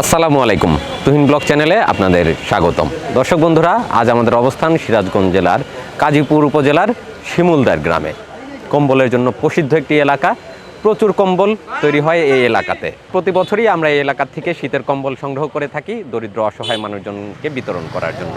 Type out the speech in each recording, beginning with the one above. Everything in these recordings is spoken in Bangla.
আসসালামু আলাইকুম। তুহিন ব্লগ চ্যানেলে আপনাদের স্বাগতম। দর্শক বন্ধুরা, আজ আমাদের অবস্থান সিরাজগঞ্জ জেলার কাজীপুর উপজেলার শিমুলদার গ্রামে। কম্বলের জন্য প্রসিদ্ধ একটি এলাকা। প্রচুর কম্বল তৈরি হয় এই এলাকাতে। প্রতি বছরই আমরা এই এলাকা থেকে শীতের কম্বল সংগ্রহ করে থাকি দরিদ্র অসহায় মানুষজনকে বিতরণ করার জন্য।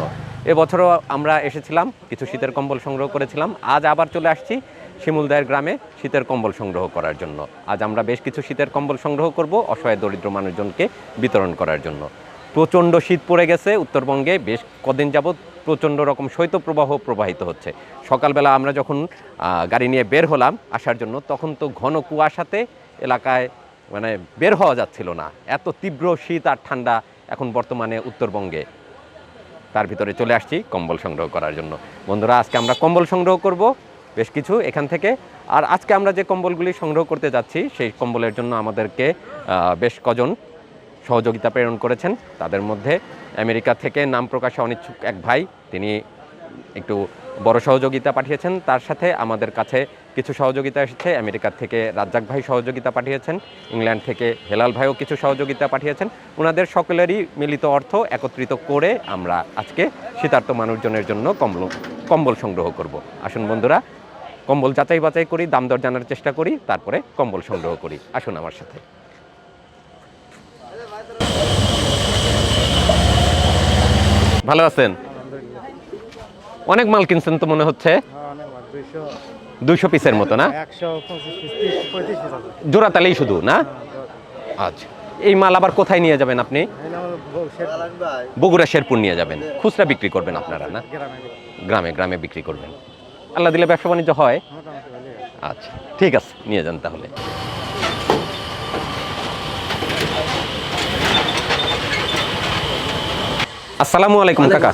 এবছরও আমরা এসেছিলাম, কিছু শীতের কম্বল সংগ্রহ করেছিলাম। আজ আবার চলে আসছি শিমুলদায়ের গ্রামে শীতের কম্বল সংগ্রহ করার জন্য। আজ আমরা বেশ কিছু শীতের কম্বল সংগ্রহ করব অসহায় দরিদ্র মানুষজনকে বিতরণ করার জন্য। প্রচণ্ড শীত পড়ে গেছে, উত্তরবঙ্গে বেশ কদিন যাবৎ প্রচণ্ড রকম শৈত্যপ্রবাহ প্রবাহিত হচ্ছে। সকালবেলা আমরা যখন গাড়ি নিয়ে বের হলাম আসার জন্য, তখন তো ঘন কুয়াশাতে এলাকায় মানে বের হওয়া যাচ্ছিল না। এত তীব্র শীত আর ঠান্ডা এখন বর্তমানে উত্তরবঙ্গে। তার ভিতরে চলে আসছি কম্বল সংগ্রহ করার জন্য। বন্ধুরা, আজকে আমরা কম্বল সংগ্রহ করব। বেশ কিছু এখান থেকে। আর আজকে আমরা যে কম্বলগুলি সংগ্রহ করতে যাচ্ছি, সেই কম্বলের জন্য আমাদেরকে বেশ কজন সহযোগিতা প্রেরণ করেছেন। তাদের মধ্যে আমেরিকা থেকে নাম প্রকাশে অনিচ্ছুক এক ভাই, তিনি একটু বড় সহযোগিতা পাঠিয়েছেন। তার সাথে আমাদের কাছে কিছু সহযোগিতা এসেছে। আমেরিকার থেকে রাজ্জাক ভাই সহযোগিতা পাঠিয়েছেন। ইংল্যান্ড থেকে হেলাল ভাইও কিছু সহযোগিতা পাঠিয়েছেন। ওনাদের সকলেরই মিলিত অর্থ একত্রিত করে আমরা আজকে শীতার্থ মানুষজনের জন্য কম্বল কম্বল সংগ্রহ করব। আসুন বন্ধুরা কম্বল যাচাই বাছাই করি, দাম দর জানার চেষ্টা করি, তারপরে কম্বল সংগ্রহ করি। আসুন আমার সাথে। ভালো আছেন? অনেক মাল কিনছেন তো মনে হচ্ছে? দুইশো পিসের মতো না? জোড়া তালেই শুধু, না? আচ্ছা। এই মাল আবার কোথায় নিয়ে যাবেন আপনি? বগুড়া শেরপুর নিয়ে যাবেন। খুচরা বিক্রি করবেন আপনারা, না? গ্রামে গ্রামে বিক্রি করবেন। আল্লাহ দিলে ব্যবসা বাণিজ্য হয়। আচ্ছা ঠিক আছে নিয়ে যান তাহলে। আসসালামু আলাইকুম কাকা।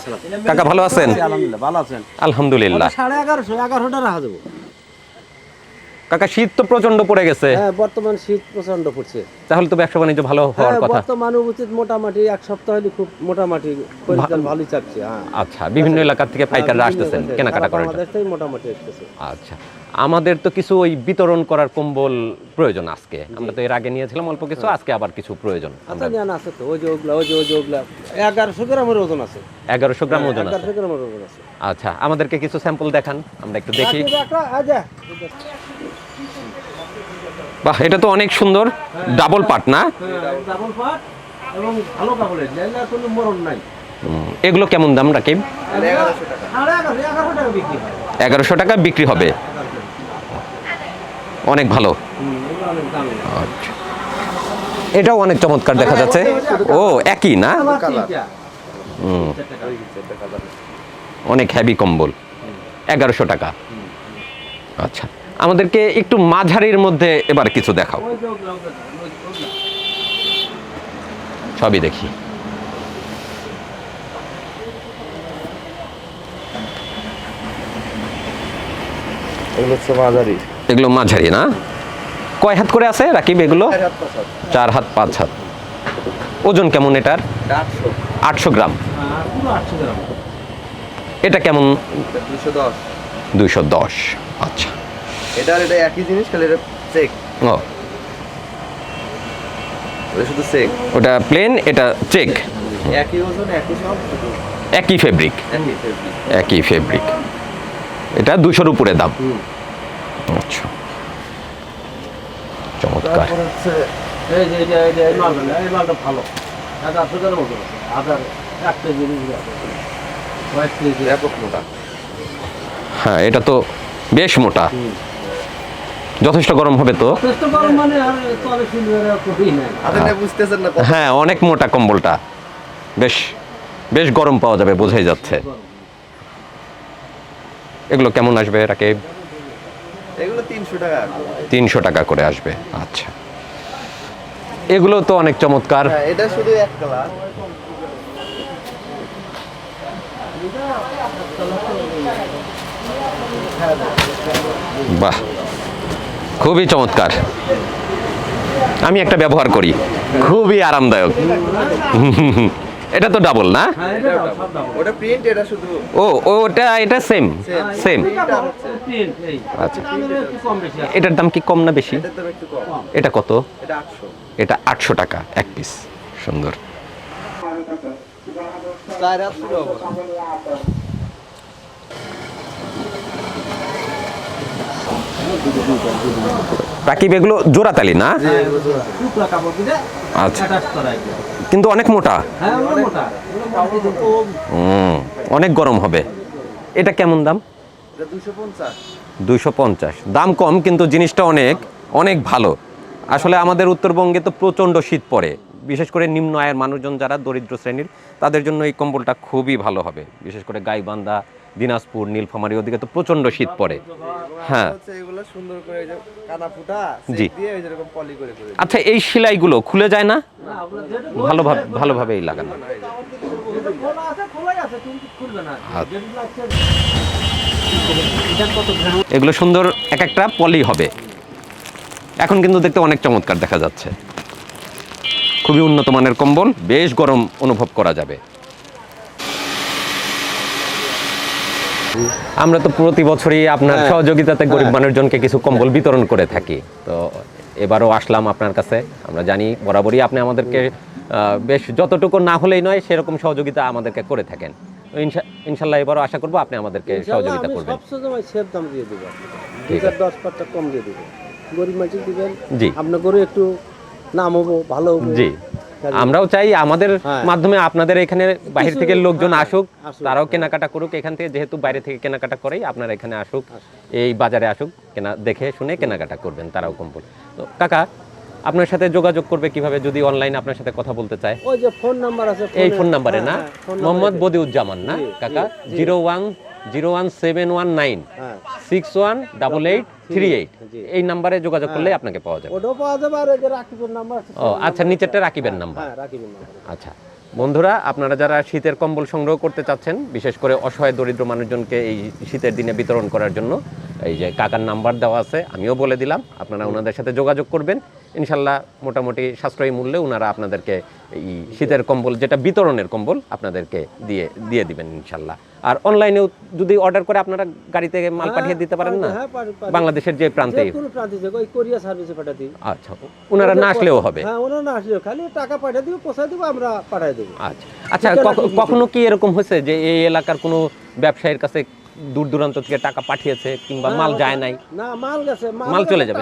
কাকা ভালো আছেন? আলহামদুলিল্লাহ ভালো আছেন। আলহামদুলিল্লাহ। সাড়ে এগারোশো এগারোশো টাকা দেবো। কাকা শীত তো প্রচণ্ড পড়ে গেছে। হ্যাঁ বর্তমান শীত প্রচণ্ড পড়ছে। তাহলে তো ব্যবসা বাণিজ্য ভালো হওয়ার হ্যাঁ কথা। বর্তমান উচিত মোটামুটি এক সপ্তাহ হলে খুব মোটামুটি পরিষ্কার ভালোই চাচ্ছে হ্যাঁ। আচ্ছা বিভিন্ন এলাকা থেকে পাইকাররা হ্যাঁ, আসতেছেন বিভিন্ন কেনাকাটা জন্য। বাংলাদেশ থেকে মোটামুটি আসতেছে। আচ্ছা আমাদের তো কিছু ওই বিতরণ করার কম্বল প্রয়োজন আজকে। আমরা তো এর আগে নিয়েছিলাম অল্প কিছু আজকে আবার কিছু প্রয়োজন আচ্ছা জান আছে তো ওই যে ওগুলা ওই যে ওই যে ওগুলা। এগারোশো গ্রামের ওজন আছে। এগারোশো গ্রাম ওজন আছে। এগারোশো গ্রামের ওজন আছে। আচ্ছা আমাদেরকে কিছু স্যাম্পল দেখান আমরা একটু দেখি। আজা। বাহ এটা তো অনেক সুন্দর ডাবল পাট না? হ্যাঁ, ডাবল পাট এবং ভালো কাপড়ের কোনো মরণ নাই। হুম, এগুলো কেমন দাম রাকিব? এগারোশো টাকা। বিক্রি হয়। এগারোশো টাকা বিক্রি হবে। অনেক ভালো। আচ্ছা। এটাও অনেক চমৎকার দেখা যাচ্ছে। ও একই না? হুম, অনেক হ্যাভি কম্বল। এগারোশো টাকা। আচ্ছা। আমাদেরকে একটু মাঝারির মধ্যে এবার কিছু দেখাও। সবই দেখি। এগুলো মাঝারি। এগুলো মাঝারি না? কয় হাত করে আছে রাকিব এগুলো? চার হাত পাঁচ হাত। ওজন কেমন এটার? আটশো। গ্রাম। এটা কেমন? দুশো। দুইশো দশ। আচ্ছা। এটা আর এটা একই জিনিস খালি এটা চেক ও। ওটা শুধু চেক ওটা প্লেন এটা চেক একই ওজন একই সব একই ফেব্রিক একই ফেব্রিক এটা দুশোর উপরে দাম। আচ্ছা। চমৎকার। তারপর হচ্ছে এই যে এটা এটা এই মালটা এই মালটা ভালো। এটা আটশো এক কেজি কয়েক কেজি। ব্যাপক মোটা হ্যাঁ এটা তো বেশ মোটা। যথেষ্ট গরম হবে তো। যথেষ্ট গরম মানে হ্যাঁ অনেক মোটা কম্বলটা। বেশ বেশ গরম পাওয়া যাবে বোঝাই যাচ্ছে। এগুলো কেমন আসবে রাকিব? এগুলো তিনশো টাকা। তিনশো টাকা করে আসবে আচ্ছা। এগুলো তো অনেক চমৎকার। হ্যাঁ এটা শুধু এক কালার। বাহ। খুবই চমৎকার। আমি একটা ব্যবহার করি খুবই আরামদায়ক। এটা তো ডাবল না? হ্যাঁ এটা দাও, সব দাও ওটা প্রিন্ট এটা শুধু ও ওটা এটা সেম সেম আচ্ছা। এটার দাম কি কম না বেশি? এটা কত? এটা আটশো। টাকা এক পিস সুন্দর চার হাত শুরু হবে রাকিব এগুলো জোড়াতালি না? আচ্ছা। কিন্তু অনেক মোটা? হ্যাঁ অনেক গরম হবে। এটা কেমন দাম? দুশো পঞ্চাশ। দুইশো পঞ্চাশ। দাম কম কিন্তু জিনিসটা অনেক অনেক ভালো। আসলে আমাদের উত্তরবঙ্গে তো প্রচণ্ড শীত পড়ে। বিশেষ করে নিম্ন আয়ের মানুষজন যারা দরিদ্র শ্রেণির তাদের জন্য এই কম্বলটা খুবই ভালো হবে। বিশেষ করে গাইবান্ধা দিনাজপুর নীলফামারী ওদিকে তো প্রচণ্ড শীত পড়ে। হ্যাঁ। জি। আচ্ছা এই সেলাইগুলো খুলে যায় না? ভালোভাবে ভালোভাবেই লাগানো? এগুলো সুন্দর এক একটা পলি হবে। এখন কিন্তু দেখতে অনেক চমৎকার দেখা যাচ্ছে। খুবই উন্নত মানের কম্বল বেশ গরম অনুভব করা যাবে। আমরা তো প্রতি বছরই আপনার সহযোগিতাতে গরিব মানুষজনকে কিছু কম্বল বিতরণ করে থাকি। তো এবারও আসলাম আপনার কাছে। আমরা জানি বরাবরই আপনি আমাদেরকে বেশ যতটুকু না হলেই নয় সেরকম সহযোগিতা আমাদেরকে করে থাকেন। ইনশাল্লাহ এবারও আশা করব আপনি আমাদেরকে সহযোগিতা করবেন। সবসময় দাম দিয়ে দেবো ঠিক দুই দশ পাঁচটা কম দিয়ে দেবো। গরিব মানুষ দিবেন। জি। আপনার গরু একটু নাম হব ভালো হব। জি। আমরাও চাই আমাদের হ্যাঁ। মাধ্যমে আপনাদের এখানে বাহির থেকে লোকজন আসুক। তারাও কেনাকাটা করুক এখান থেকে যেহেতু বাইরে থেকে কেনাকাটা করেই আপনারা এখানে আসুক এই বাজারে আসুক কেনা দেখে শুনে কেনাকাটা করবেন তারাও কম্বল। তো কাকা আপনার সাথে যোগাযোগ করবে কীভাবে যদি অনলাইনে আপনার সাথে কথা বলতে চায়? ওই যে ফোন নাম্বার আছে এই ফোন নাম্বারে হ্যাঁ, না? হ্যাঁ, মোহাম্মদ বদিউজ্জামান না কাকা। Zero one zero one seven one nine হ্যাঁ। Six one double eight three eight. এই নাম্বারে যোগাযোগ করলে আপনাকে পাওয়া যাবে। ওটাও পাওয়া যাবে আর রাকিবের নাম্বার ও আচ্ছা নিচেরটা রাকিবের নাম্বার। হ্যাঁ রাকিবের নাম্বার। আচ্ছা বন্ধুরা আপনারা যারা শীতের কম্বল সংগ্রহ করতে চাচ্ছেন বিশেষ করে অসহায় দরিদ্র মানুষজনকে এই শীতের দিনে বিতরণ করার জন্য এই যে কাকার নাম্বার দেওয়া আছে আমিও বলে দিলাম আপনারা ওনাদের সাথে যোগাযোগ করবেন। ইনশাল্লাহ মোটামুটি সাশ্রয়ী মূল্যে ওনারা আপনাদেরকে এই শীতের কম্বল যেটা বিতরণের কম্বল আপনাদেরকে দিয়ে দিয়ে দিবেন ইনশাল্লাহ। আর অনলাইনেও যদি অর্ডার করে আপনারা গাড়িতে মাল পাঠিয়ে দিতে পারেন না? হ্যাঁ বাংলাদেশের যে যে কোনো প্রান্তে যাবে ওই কোরিয়া সার্ভিসে পাঠিয়ে দিই আচ্ছা ওনারা না আসলেও হবে। হ্যাঁ ওনারা না আসলেও খালি টাকা পাঠিয়ে দিব পৌঁছায় দিব আমরা পাঠিয়ে দেবো। আচ্ছা আচ্ছা কখনো কি এরকম হয়েছে যে এই এলাকার কোনো ব্যবসায়ীর কাছে দূর দূরান্ত থেকে টাকা পাঠিয়েছে কিংবা মাল যায় নাই? না মাল গেছে মাল চলে যাবে।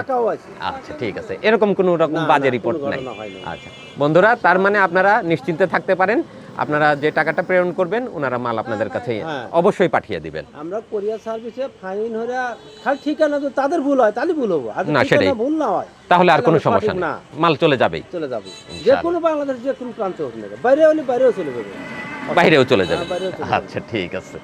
আচ্ছা ঠিক আছে। এরকম কোনো রকম বাজে রিপোর্ট নাই। আচ্ছা বন্ধুরা তার মানে আপনারা নিশ্চিন্তে থাকতে পারেন। আপনারা যে টাকাটা প্রেরণ করবেন ওনারা মাল আপনাদের কাছে হ্যাঁ। অবশ্যই পাঠিয়ে দিবেন আমরা কোরিয়ার সার্ভিসে ফাইন হলে খালি ঠিকানা তো তাদের ভুল হয় তাহলে ভুল হব আর না, সেটাই। ভুল না হয় তাহলে আর কোনো সমস্যা না। মাল চলে যাবে চলে যাবে যে। কোনো বাংলাদেশ যে কোনো প্রান্তে হোক না বাইরে হলে বাইরেও চলে যাবে বাইরেও চলে যাবে হ্যাঁ, বাইরেও চলে যাবে। আচ্ছা ঠিক আছে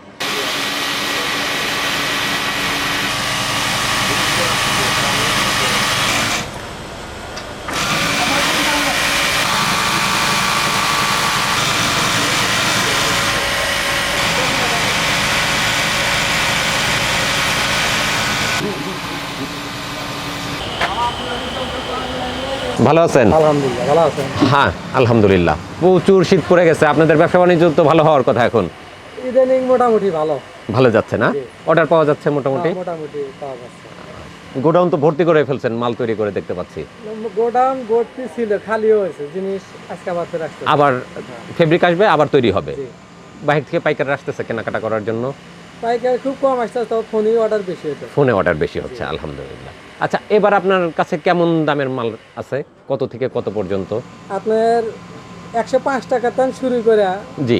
ভালো আছেন? আলহামদুলিল্লাহ ভালো আছেন। হ্যাঁ আলহামদুলিল্লাহ। প্রচুর শীত পড়ে গেছে আপনাদের ব্যবসা বাণিজ্য তো ভালো হওয়ার কথা এখন? ইদানিং মোটামুটি ভালো। ভালো যাচ্ছে না? অর্ডার পাওয়া যাচ্ছে মোটামুটি? মোটামুটি পাওয়া যাচ্ছে। গোডাউন তো ভর্তি করে ফেলছেন মাল তৈরি করে দেখতে পাচ্ছি। গোডাউন ভর্তি ছিল খালিও হয়েছে জিনিস আজকে আবার রাখতে আবার ফেব্রিক আসবে আবার তৈরি হবে? জি। বাহির থেকে পাইকাররা আসতেছে কেনাকাটা করার জন্য? পাইকারি খুব কম আসছে তো ফোনই অর্ডার বেশি হতো ফোনে অর্ডার বেশি হচ্ছে আলহামদুলিল্লাহ। আচ্ছা এবার আপনার কাছে কেমন দামের মাল আছে? কত থেকে কত পর্যন্ত? আপনার একশো পাঁচ টাকা তান শুরু করে জি।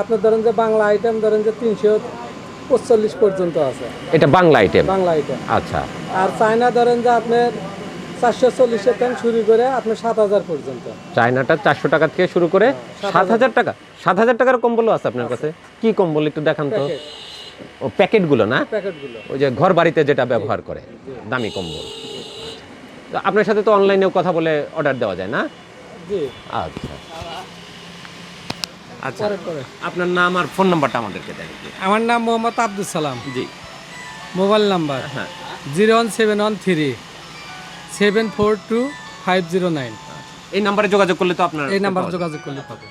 আপনার ধরেন যে বাংলা আইটেম ধরেন যে তিনশো পঁচল্লিশ পর্যন্ত আছে। এটা বাংলা আইটেম বাংলা আইটেম আচ্ছা। আর চায়না ধরেন যে আপনার চারশো চল্লিশের টান শুরু করে আপনার সাত হাজার পর্যন্ত। চায়নাটা চারশো টাকা থেকে শুরু করে সাত হাজার। টাকা। সাত হাজার টাকার কম্বলও আছে আপনার কাছে? কি কম্বল একটু দেখান তো। ও প্যাকেটগুলো না? প্যাকেটগুলো। ওই যে ঘর বাড়িতে যেটা ব্যবহার করে দামি কম্বল। তো আপনার সাথে তো অনলাইনেও কথা বলে অর্ডার দেওয়া যায় না? জি। আচ্ছা। আচ্ছা আপনার নাম আর ফোন নাম্বারটা আমাদেরকে দেন। আমার নাম মোহাম্মদ আব্দুল সালাম। জি। মোবাইল নাম্বার হ্যাঁ। Zero one seven one three seven four two five zero nine. এই নাম্বারে যোগাযোগ করলে তো আপনার এই নাম্বার যোগাযোগ করলে পাবে।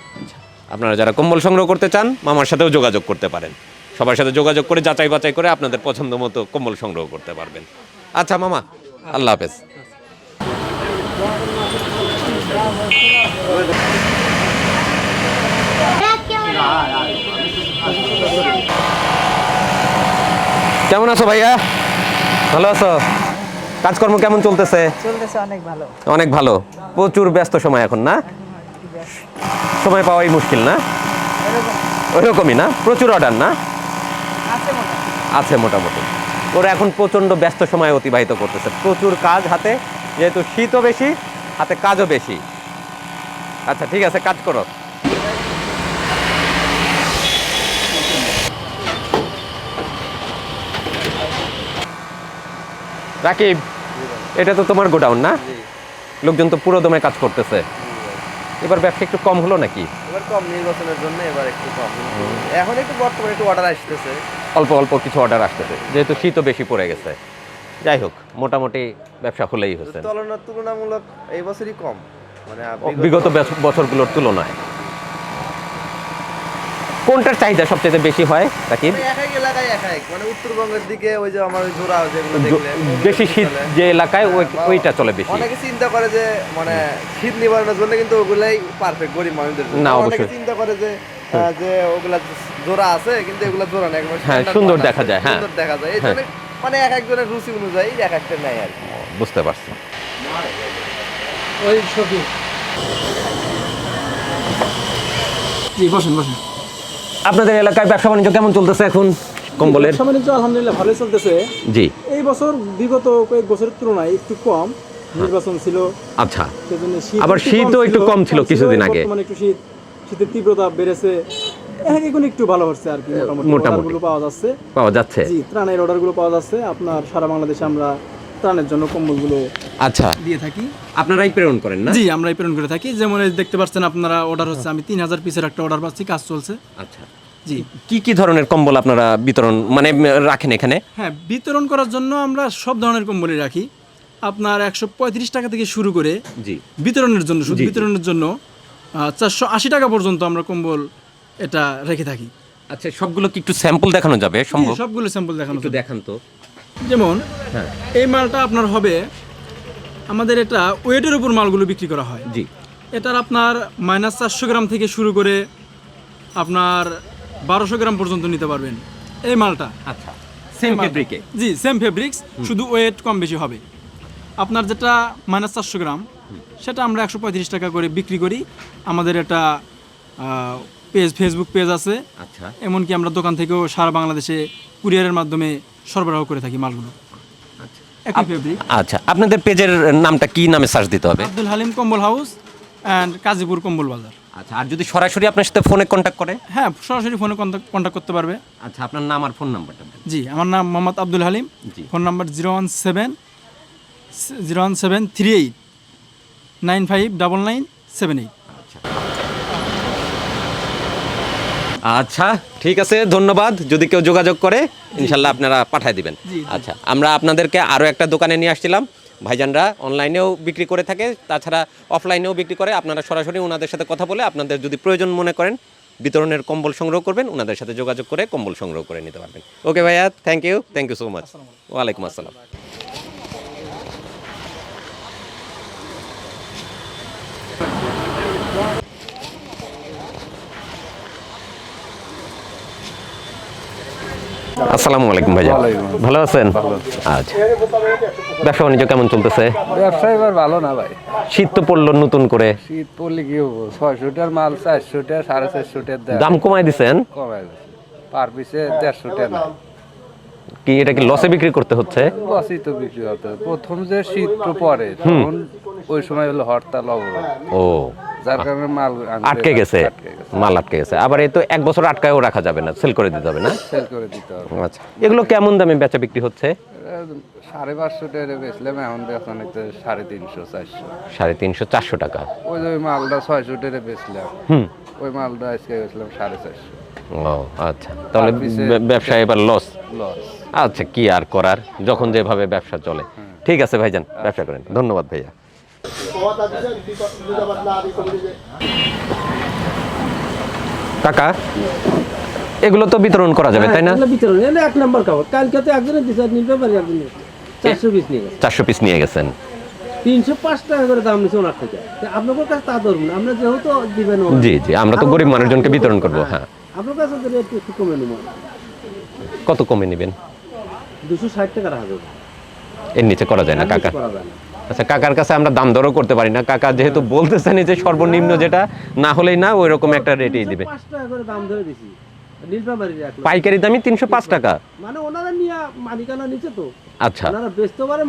আপনারা যারা কম্বল সংগ্রহ করতে চান মামার সাথেও যোগাযোগ করতে পারেন। সবার সাথে যোগাযোগ করে যাচাই বাছাই করে আপনাদের পছন্দ মতো কম্বল সংগ্রহ করতে পারবেন। আচ্ছা মামা আল্লাহ হাফেজ। কেমন আছো ভাইয়া? ভালো আছো? কাজকর্ম কেমন চলতেছে? চলতেছে অনেক ভালো। অনেক ভালো। প্রচুর ব্যস্ত সময় এখন না? সময় পাওয়াই মুশকিল না? ওইরকমই না? প্রচুর অর্ডার না? আছে মোটামুটি। ওরা এখন প্রচণ্ড ব্যস্ত সময় অতিবাহিত করতেছে। প্রচুর কাজ হাতে যেহেতু শীতও বেশি হাতে কাজও বেশি। আচ্ছা ঠিক আছে কাজ করো। রাকিব এটা তো তোমার গোডাউন না? লোকজন তো পুরো দমে কাজ করতেছে। এবার ব্যবসা একটু কম হলো নাকি? এবার কম নির্বাচনের জন্য এবার একটু কম এখন একটু বর্তমানে একটু অর্ডার আসতেছে। অল্প অল্প কিছু অর্ডার আসতেছে। যেহেতু শীতও বেশি পড়ে গেছে। যাই হোক মোটামুটি ব্যবসা হলেই হচ্ছে। তুলনা তুলনামূলক এই বছরই কম। মানে বিগত বছ- বছরগুলোর তুলনায়। কোনটার চাহিদা সবচেয়ে বেশি হয় রাকিব? মানে মানে উত্তরবঙ্গের দিকে ওই যে আমার জোড়া বেশি শীত যে এলাকায় ওইটা চলে বেশি। অনেকে চিন্তা করে যে মানে শীত নিবারণের জন্য কিন্তু ওগুলাই পারফেক্ট গরিব মানুষদের না, অবশ্যই। চিন্তা করে যে যে ওগুলা জোড়া আছে কিন্তু এগুলা জোড়া না। একবার হ্যাঁ, সুন্দর দেখা যায়, হ্যাঁ। সুন্দর দেখা যায়। এই হ্যাঁ। জন্য মানে এক একজনের রুচি অনুযায়ী এক একটা নেয় আর কি। বুঝতে পারছি। ওই সখী। জি বসেন বসেন। আপনাদের এলাকায় ব্যবসা বাণিজ্য কেমন চলতেছে এখন? কম্বলের? ব্যবসা বাণিজ্য আলহামদুলিল্লাহ ভালোই চলতেছে। জি। এই বছর বিগত কয়েক বছরের তুলনায় একটু কম। নির্বাচন ছিল। আচ্ছা। আবার শীতও একটু কম ছিল কিছুদিন আগে। বর্তমানে একটু শীত শীতের তীব্রতা বেড়েছে। হ্যাঁ এখন একটু ভালো হচ্ছে আর কি মোটামুটি। পাওয়া যাচ্ছে। পাওয়া যাচ্ছে। জি ত্রাণের অর্ডারগুলো পাওয়া যাচ্ছে। আপনার সারা বাংলাদেশে আমরা ত্রাণের জন্য কম্বলগুলো আচ্ছা। দিয়ে থাকি। আপনারাই প্রেরণ করেন না? জি আমরা প্রেরণ করে থাকি। যেমন এই দেখতে পাচ্ছেন আপনারা অর্ডার হচ্ছে আমি তিন হাজার পিসের একটা অর্ডার পাচ্ছি কাজ চলছে। আচ্ছা। জি। কি কি ধরনের কম্বল আপনারা বিতরণ মানে রাখেন এখানে? হ্যাঁ বিতরণ করার জন্য আমরা সব ধরনের কম্বলই রাখি। আপনার একশো পঁয়ত্রিশ টাকা থেকে শুরু করে জি। বিতরণের জন্য শুধু। বিতরণের জন্য চারশো আশি টাকা পর্যন্ত আমরা কম্বল এটা রেখে থাকি। আচ্ছা সবগুলো কি একটু স্যাম্পল দেখানো যাবে? সম্ভব? সবগুলো স্যাম্পল দেখানো দেখান তো। যেমন হ্যাঁ। এই মালটা আপনার হবে আমাদের এটা ওয়েটের উপর মালগুলো বিক্রি করা হয়। জি। এটার আপনার মাইনাস চারশো গ্রাম থেকে শুরু করে আপনার বারোশো গ্রাম পর্যন্ত নিতে পারবেন এই মালটা। আচ্ছা সেম ফেব্রিকে জি সেম ফেব্রিক্স শুধু ওয়েট কম বেশি হবে। আপনার যেটা মাইনাস চারশো গ্রাম সেটা আমরা একশো পঁয়ত্রিশ টাকা করে বিক্রি করি। আমাদের একটা পেজ ফেসবুক পেজ আছে। আচ্ছা। এমনকি আমরা দোকান থেকেও সারা বাংলাদেশে কুরিয়ারের মাধ্যমে সরবরাহ করে থাকি মালগুলো। ফেব্রিক আচ্ছা আপনাদের পেজের নামটা কি নামে সার্চ দিতে হবে? আব্দুল হালিম কম্বল হাউস অ্যান্ড কাজীপুর কম্বল বাজার। আচ্ছা আর যদি সরাসরি আপনার সাথে ফোনে কন্ট্যাক্ট করে? হ্যাঁ সরাসরি ফোনে কন্ট্যাক্ট করতে পারবে। আচ্ছা আপনার নাম আর ফোন নাম্বারটা জি আমার নাম মোহাম্মদ আব্দুল হালিম। জি। Phone number zero one seven zero one seven three eight nine five double nine seven eight আচ্ছা ঠিক আছে ধন্যবাদ। যদি কেউ যোগাযোগ করে ইনশাল্লাহ আপনারা পাঠিয়ে দিবেন। আচ্ছা আমরা আপনাদেরকে আরও একটা দোকানে নিয়ে আসছিলাম। ভাইজানরা অনলাইনেও বিক্রি করে থাকে তাছাড়া অফলাইনেও বিক্রি করে। আপনারা সরাসরি ওনাদের সাথে কথা বলে আপনাদের যদি প্রয়োজন মনে করেন বিতরণের কম্বল সংগ্রহ করবেন ওনাদের সাথে যোগাযোগ করে কম্বল সংগ্রহ করে নিতে পারবেন। ওকে ভাইয়া thank you thank you so much ওয়ালাইকুম আসসালাম। আসসালামু আলাইকুম ভাইয়া। ভালো আছেন? আচ্ছা। ব্যবসা বাণিজ্য কেমন চলতেছে? ব্যবসা এবার ভালো না ভাই। শীত তো পড়ল নতুন করে। শীত পড়লে কি হব? ছয়শোটার মাল চারশোটা সাড়ে চারশোটার দাম কমাই দিছেন? কমাই পার পিসে দেড়শোটা নাই কি এটা কি লসে বিক্রি করতে হচ্ছে? লসই তো বিক্রি হতে প্রথম যে শীত তো পরে তখন ওই সময় হলো হরতাল অবরোধ। ও। যার কারণে মাল আটকে গেছে মাল আটকে গেছে। আবার এই তো এক বছর আটকায়ও রাখা যাবে না সেল করে দিতে হবে না? সেল করে দিতে হবে। আচ্ছা এগুলো কেমন দামে বেচা বিক্রি হচ্ছে? সাড়ে পাঁচশো টাকা বেচলাম এখন সাড়ে তিনশো চারশো। সাড়ে তিনশো চারশো টাকা। ওই যে মালটা ছয়শো টাকা বেচলাম। হুম। ওই মালটা আজকে বেচলাম সাড়ে চারশো। ও আচ্ছা তাহলে ব্যবসা এবার লস লস আচ্ছা কি আর করার? যখন যেভাবে ব্যবসা চলে। ঠিক আছে ভাইজান ব্যবসা করেন। ধন্যবাদ ভাইয়া। কাকা এগুলো তো বিতরণ করা যাবে তাই না? বিতরণ এগুলো এক নম্বর কাপড়। কালকে তো একজনের দিছে নিতে পারি একজনের চারশো পিস নিয়ে চারশো পিস নিয়ে গেছেন। তিনশো পাঁচ টাকা করে দাম নিচ্ছে ওনার থেকে। আপনাদের কাছে তা ধরুন আমরা যেহেতু দিবেন। জি জি আমরা তো গরিব মানুষজনকে বিতরণ করব হ্যাঁ। আপনার কাছে তো রেট একটু কমে নেব। কত কমে নেবেন? দুশো ষাট টাকা রাখা যাবে। এর নিচে করা যায় না কাকা। করা যায় না। আচ্ছা কাকার কাছে আমরা দাম দরও করতে পারি না। কাকা যেহেতু বলতেছেন যে সর্বনিম্ন যেটা না হলেই না ওই রকম একটা রেটেই দিবে। পাইকারি দামই তিনশো পাঁচ টাকা। মানে ওনারা নিয়ে মালিকানা নিচে তো। আচ্ছা। ওনারা পারে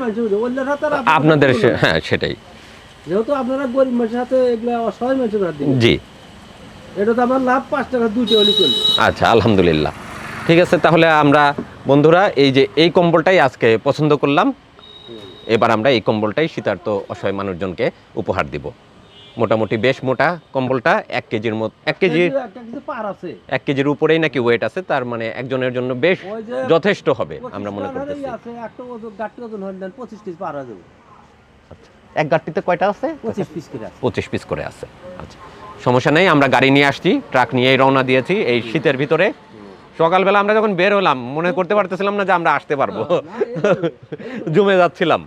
আপনাদের। হ্যাঁ সেটাই। যেহেতু আপনারা গরিব মানুষের হাতে এগুলা অসহায় মানুষের হাতে জি। এটা তো আমার লাভ পাঁচ টাকা দুইটা হলে চলবে। আচ্ছা আলহামদুলিল্লাহ। ঠিক আছে তাহলে আমরা বন্ধুরা এই যে এই কম্বলটাই আজকে পছন্দ করলাম। এবার আমরা এই কম্বলটাই শীতার্থ অসহায় মানুষজনকে উপহার দিব। মোটামুটি বেশ মোটা কম্বলটা এক কেজির মতো এক কেজি একটা কিছু পার আছে। এক কেজির উপরেই নাকি ওয়েট আছে তার মানে একজনের জন্য বেশ যথেষ্ট হবে আমরা মনে করতেছি। হয়ে যাবে। এক গাড়িতে কয়টা আছে? পঁচিশ পিস করে আছে। পঁচিশ পিস করে আছে আচ্ছা। সমস্যা নেই আমরা গাড়ি নিয়ে আসছি ট্রাক নিয়েই রওনা দিয়েছি এই শীতের ভিতরে। সকালবেলা আমরা যখন বের হলাম মনে করতে পারতেছিলাম না যে আমরা আসতে পারব। জমে যাচ্ছিলাম।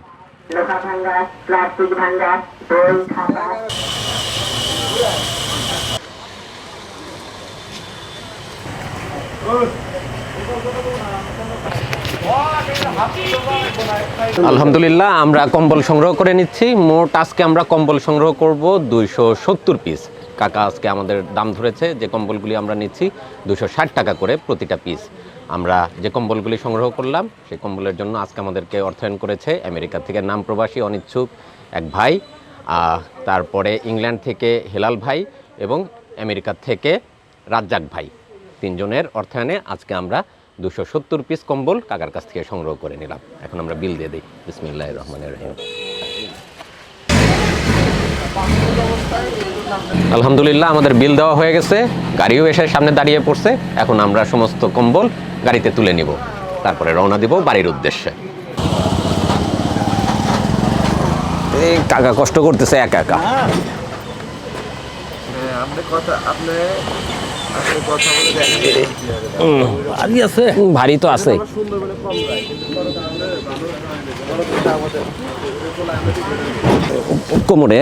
আলহামদুলিল্লাহ, আমরা কম্বল সংগ্রহ করে নিচ্ছি। মোট আজকে আমরা কম্বল সংগ্রহ করব দুইশো সত্তর পিস কাকা আজকে আমাদের দাম ধরেছে, যে কম্বলগুলি আমরা নিচ্ছি দুশো ষাট টাকা করে প্রতিটা পিস আমরা যে কম্বলগুলি সংগ্রহ করলাম, সেই কম্বলের জন্য আজকে আমাদেরকে অর্থায়ন করেছে আমেরিকা থেকে নাম প্রবাসী অনিচ্ছুক এক ভাই তারপরে ইংল্যান্ড থেকে হেলাল ভাই এবং আমেরিকা থেকে রাজ্জাক ভাই। তিনজনের অর্থায়নে আজকে আমরা দুশো সত্তর পিস কম্বল কাকার কাছ থেকে সংগ্রহ করে নিলাম। এখন আমরা বিল দিয়ে দিই। বিসমিল্লাহ রহমান রহিম। আলহামদুলিল্লাহ আমাদের বিল দেওয়া হয়ে গেছে। গাড়িও এসে সামনে দাঁড়িয়ে পড়ছে। এখন আমরা সমস্ত কম্বল গাড়িতে তুলে নিব। তারপরে রওনা দিব বাড়ির উদ্দেশ্যে। এই কাকা কষ্ট করতেছে একা একা। হ্যাঁ আপনি কথা আপনি আপনি কথা বলে দেখেন আগে আছে উম, ভারী তো আছে আমার সুন্দরবনে কম যায় কিন্তু বড় কারণে ভালো বড় কিন্তু আমাদের কোমরে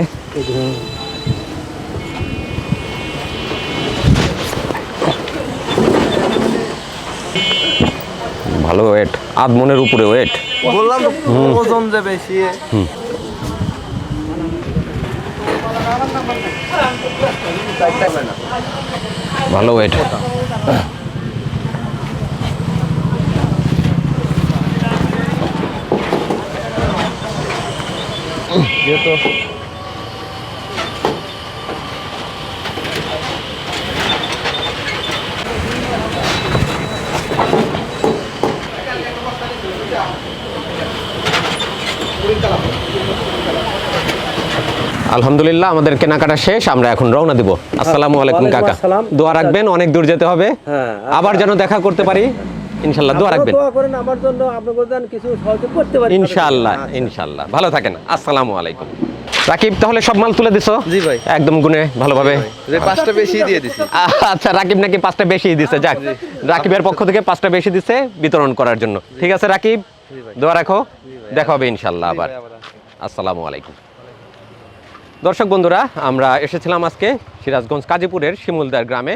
ভালো ওয়েট আধ মনের উপরে ওয়েট বললাম তো, ওজন যে বেশি। ভালো ওয়েট যেহেতু আলহামদুলিল্লাহ আমাদের কেনাকাটা শেষ আমরা এখন রওনা দিব। আসসালামু আলাইকুম কাকা। দোয়া রাখবেন অনেক দূর যেতে হবে। হ্যাঁ, আবার যেন দেখা করতে পারি ইনশাল্লাহ দোয়া রাখবেন। দোয়া করেন আমার জন্য কিছু করতে পারি। ইনশাআল্লাহ ইনশাআল্লাহ ভালো থাকেন আসসালামু আলাইকুম। রাকিব তাহলে সব মাল তুলে দিছো? জি ভাই। একদম গুনে ভালোভাবে। যে পাঁচটা বেশি দিয়ে দিছি। আচ্ছা রাকিব নাকি পাঁচটা বেশি দিছে? যাক রাকিবের পক্ষ থেকে পাঁচটা বেশি দিছে বিতরণ করার জন্য। ঠিক আছে রাকিব? দোয়া রাখো। দেখা হবে ইনশাল্লাহ আবার। আসসালামু আলাইকুম। দর্শক বন্ধুরা, আমরা এসেছিলাম আজকে সিরাজগঞ্জ কাজীপুরের শিমুলদার গ্রামে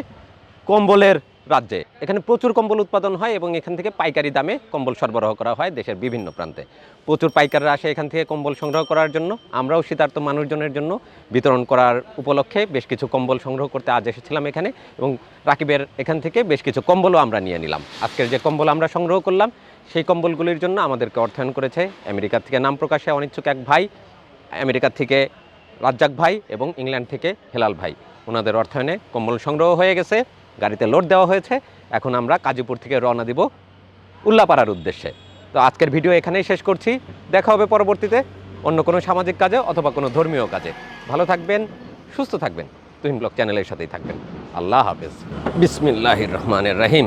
কম্বলের রাজ্যে। এখানে প্রচুর কম্বল উৎপাদন হয় এবং এখান থেকে পাইকারি দামে কম্বল সরবরাহ করা হয় দেশের বিভিন্ন প্রান্তে। প্রচুর পাইকাররা আসে এখান থেকে কম্বল সংগ্রহ করার জন্য। আমরাও শীতার্থ মানুষজনের জন্য বিতরণ করার উপলক্ষে বেশ কিছু কম্বল সংগ্রহ করতে আজ এসেছিলাম এখানে এবং রাকিবের এখান থেকে বেশ কিছু কম্বলও আমরা নিয়ে নিলাম। আজকের যে কম্বল আমরা সংগ্রহ করলাম, সেই কম্বলগুলির জন্য আমাদেরকে অর্থায়ন করেছে আমেরিকা থেকে নাম প্রকাশে অনিচ্ছুক এক ভাই। আমেরিকা থেকে রাজ্জাক ভাই এবং ইংল্যান্ড থেকে হেলাল ভাই। ওনাদের অর্থায়নে কম্বল সংগ্রহ হয়ে গেছে, গাড়িতে লোড দেওয়া হয়েছে। এখন আমরা কাজীপুর থেকে রওনা দিব উল্লাপাড়ার উদ্দেশ্যে। তো আজকের ভিডিও এখানেই শেষ করছি। দেখা হবে পরবর্তীতে অন্য কোনো সামাজিক কাজে অথবা কোনো ধর্মীয় কাজে। ভালো থাকবেন, সুস্থ থাকবেন। তুহিন ব্লগ চ্যানেলের সাথেই থাকবেন। আল্লাহ হাফেজ। বিসমিল্লাহির রহমানের রহিম।